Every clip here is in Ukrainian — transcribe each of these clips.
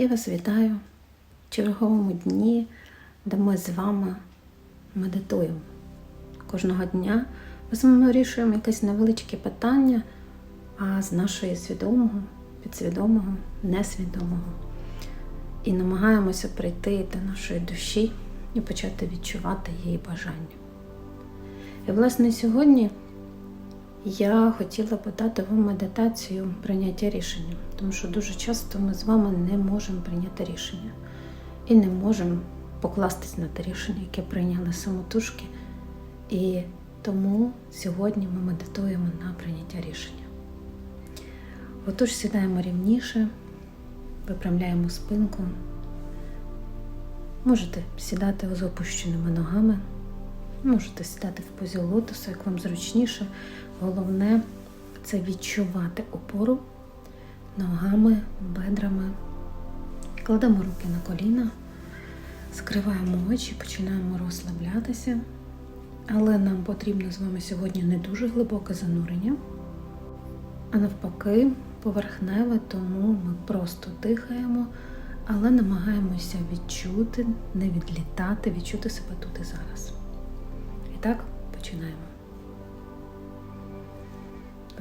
Я вас вітаю в черговому дні, де ми з вами медитуємо. Кожного дня ми з вами вирішуємо якесь невеличке питання, а з нашої свідомого, підсвідомого, несвідомого. І намагаємося прийти до нашої душі і почати відчувати її бажання. І, власне, сьогодні я хотіла подати вам медитацію прийняття рішення, тому що дуже часто ми з вами не можемо прийняти рішення і не можемо покластись на те рішення, яке прийняли самотужки. І тому сьогодні ми медитуємо на прийняття рішення. Отож, сідаємо рівніше, випрямляємо спинку. Можете сідати з опущеними ногами, можете сідати в позі лотосу, як вам зручніше. Головне це відчувати опору ногами, бедрами. Кладемо руки на коліна, скриваємо очі, починаємо розслаблятися. Але нам потрібно з вами сьогодні не дуже глибоке занурення, а навпаки, поверхневе, тому ми просто дихаємо, але намагаємося відчути, не відлітати, відчути себе тут і зараз. І так, починаємо.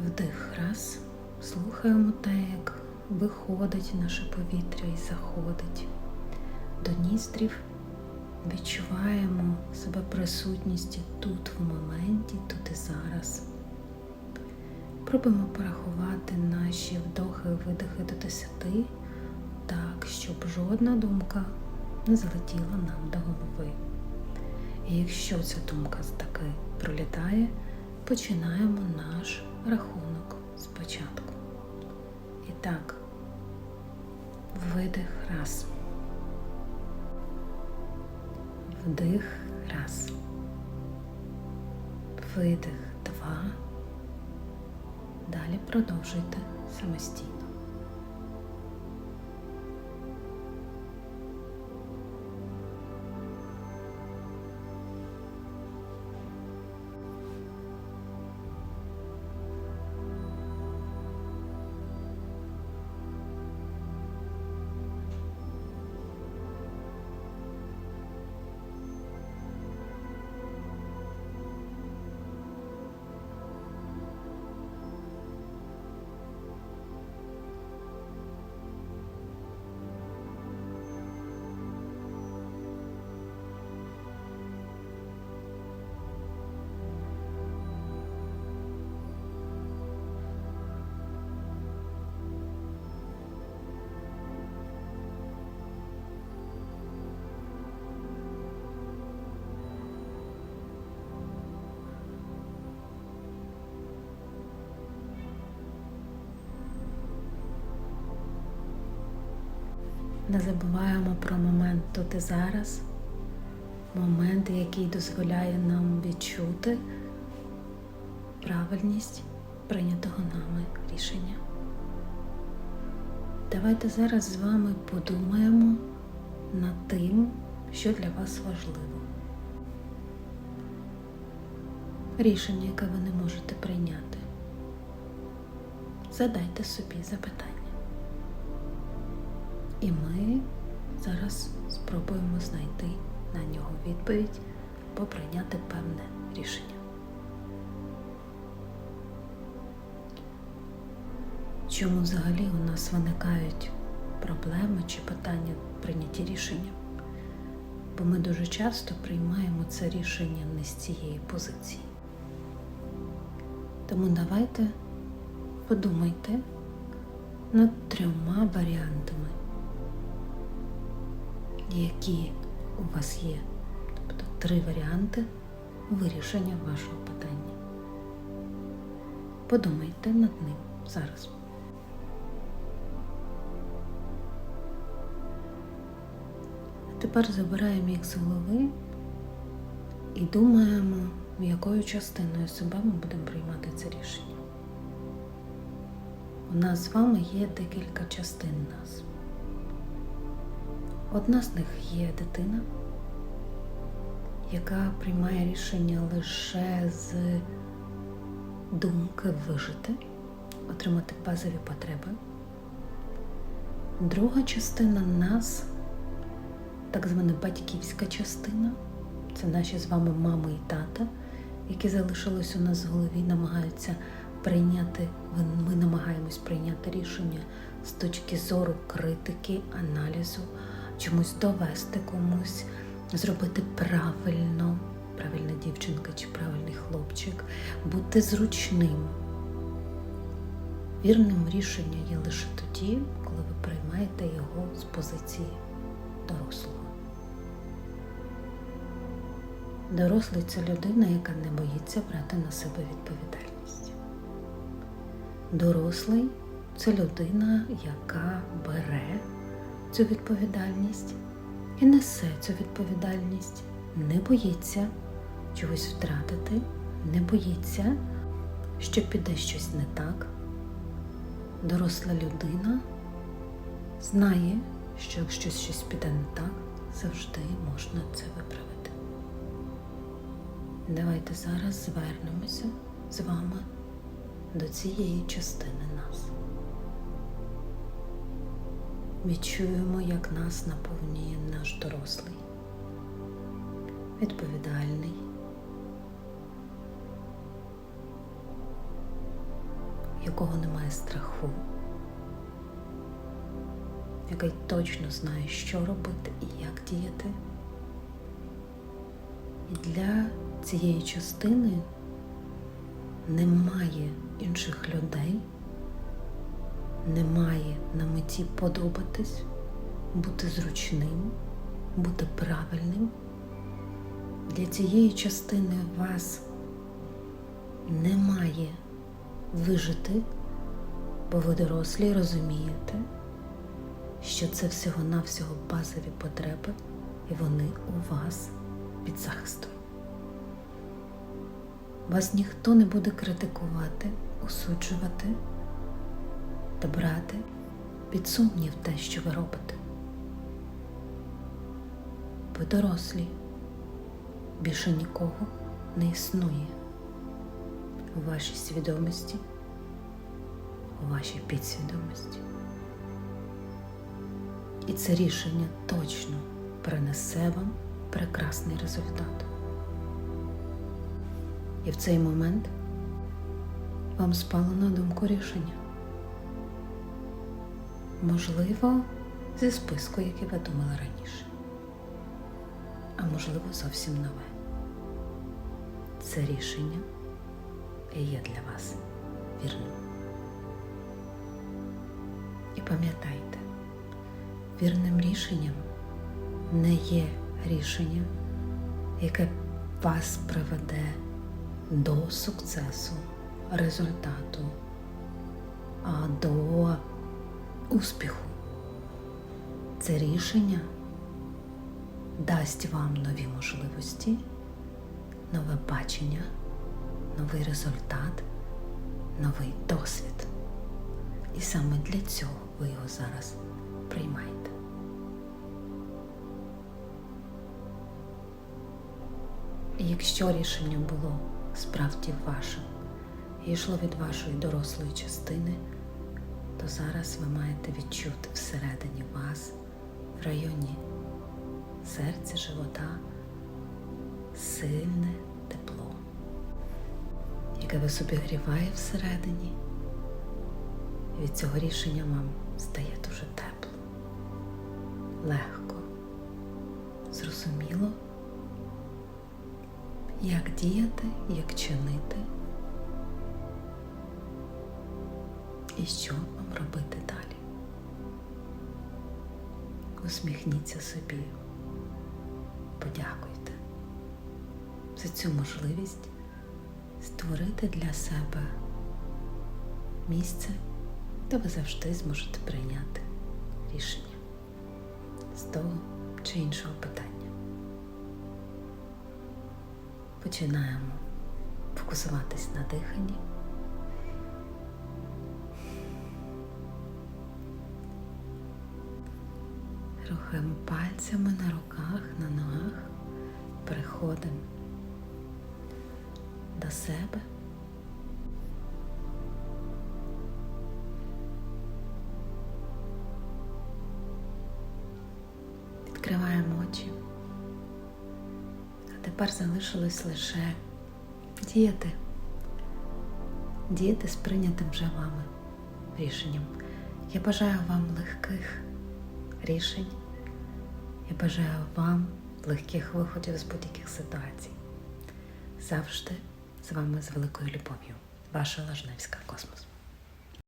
Вдих раз. Слухаємо те, як виходить наше повітря і заходить до ністрів. Відчуваємо себе присутністю тут в моменті, тут і зараз. Пробуємо порахувати наші вдохи і видихи до десяти, так, щоб жодна думка не залетіла нам до голови. І якщо ця думка таки пролітає, починаємо наш рахунок спочатку. І так, видих раз. Вдих раз. Видих два. Далі продовжуйте самостійно. Не забуваємо про момент тут і зараз, момент, який дозволяє нам відчути правильність прийнятого нами рішення. Давайте зараз з вами подумаємо над тим, що для вас важливо. Рішення, яке ви не можете прийняти. Задайте собі запитання. І ми зараз спробуємо знайти на нього відповідь або прийняти певне рішення. Чому взагалі у нас виникають проблеми чи питання в прийнятті рішення? Бо ми дуже часто приймаємо це рішення не з цієї позиції. Тому давайте подумайте над трьома варіантами які у вас є. Тобто три варіанти вирішення вашого питання. Подумайте над ним зараз. А тепер забираємо їх з голови і думаємо, якою частиною себе ми будемо приймати це рішення. У нас з вами є декілька частин нас. Одна з них є дитина, яка приймає рішення лише з думки вижити, отримати базові потреби. Друга частина нас, так звана батьківська частина, це наші з вами мами і тата, які залишились у нас в голові, намагаються прийняти, ми намагаємось прийняти рішення з точки зору критики, аналізу, чомусь довести комусь, зробити правильно, правильна дівчинка чи правильний хлопчик, бути зручним. Вірним рішення є лише тоді, коли ви приймаєте його з позиції дорослого. Дорослий це людина, яка не боїться брати на себе відповідальність. Дорослий це людина, яка бере цю відповідальність і несе цю відповідальність, не боїться чогось втратити, не боїться, що піде щось не так. Доросла людина знає, що якщо щось піде не так, завжди можна це виправити. Давайте зараз звернемося з вами до цієї частини нас. Відчуємо, як нас наповнює наш дорослий, відповідальний, якого немає страху, який точно знає, що робити і як діяти. І для цієї частини немає інших людей, немає на меті подобатись, бути зручним, бути правильним. Для цієї частини вас немає вижити, бо ви дорослі розумієте, що це всього-навсього базові потреби, і вони у вас під захистом. Вас ніхто не буде критикувати, осуджувати та брати під сумнів те, що ви робите. Ви дорослі, більше нікого не існує у вашій свідомості, у вашій підсвідомості. І це рішення точно принесе вам прекрасний результат. І в цей момент вам спало на думку рішення. Можливо, зі списку, який ви думали раніше, а можливо, зовсім нове. Це рішення і є для вас вірним. І пам'ятайте, вірним рішенням не є рішення, яке вас приведе до сукцесу, результату, а до успіху. Це рішення дасть вам нові можливості, нове бачення, новий результат, новий досвід. І саме для цього ви його зараз приймаєте. Якщо рішення було справді вашим йшло від вашої дорослої частини, то зараз ви маєте відчути всередині вас, в районі серця, живота, сильне тепло, яке вас обігріває всередині. І від цього рішення вам стає дуже тепло, легко, зрозуміло як діяти, як чинити і що робити далі. Усміхніться собі, подякуйте за цю можливість створити для себе місце, де ви завжди зможете прийняти рішення з того чи іншого питання. Починаємо фокусуватись на диханні. Рухаємо пальцями на руках, на ногах, переходимо до себе. Відкриваємо очі. А тепер залишилось лише діяти. Діяти з прийнятим вже вами рішенням. Я бажаю вам легких рішень. Я бажаю вам легких виходів з будь-яких ситуацій. Завжди з вами з великою любов'ю. Ваша Лажневська Космос.